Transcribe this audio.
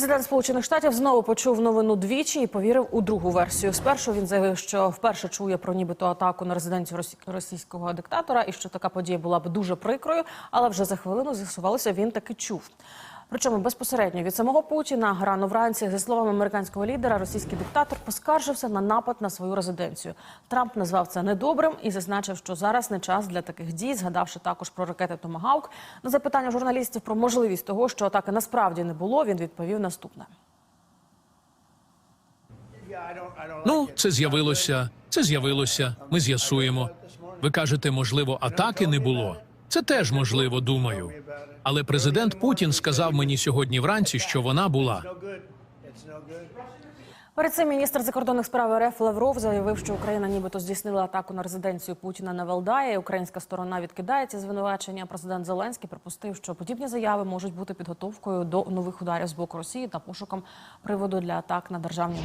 Президент Сполучених Штатів знову почув новину двічі і повірив у другу версію. Спершу він заявив, що вперше чує про нібито атаку на резиденцію росі- російського диктатора, і що така подія була б дуже прикрою. Але вже за хвилину з'ясувалося, він таки чув. Причому безпосередньо від самого Путіна рано вранці, за словами американського лідера, російський диктатор поскаржився на напад на свою резиденцію. Трамп назвав це недобрим і зазначив, що зараз не час для таких дій, згадавши також про ракети Томагавк. На запитання журналістів про можливість того, що атаки насправді не було, він відповів наступне. Ну, це з'явилося. Це з'явилося. Ми з'ясуємо. Ви кажете, можливо, атаки не було. Це теж можливо, думаю. Але президент Путін сказав мені сьогодні вранці, що вона була. Перед цим міністр закордонних справ РФ Лавров заявив, що Україна нібито здійснила атаку на резиденцію Путіна на Валдаї. Українська сторона відкидає ці звинувачення. Президент Зеленський припустив, що подібні заяви можуть бути підготовкою до нових ударів з боку Росії та пошуком приводу для атак на державні.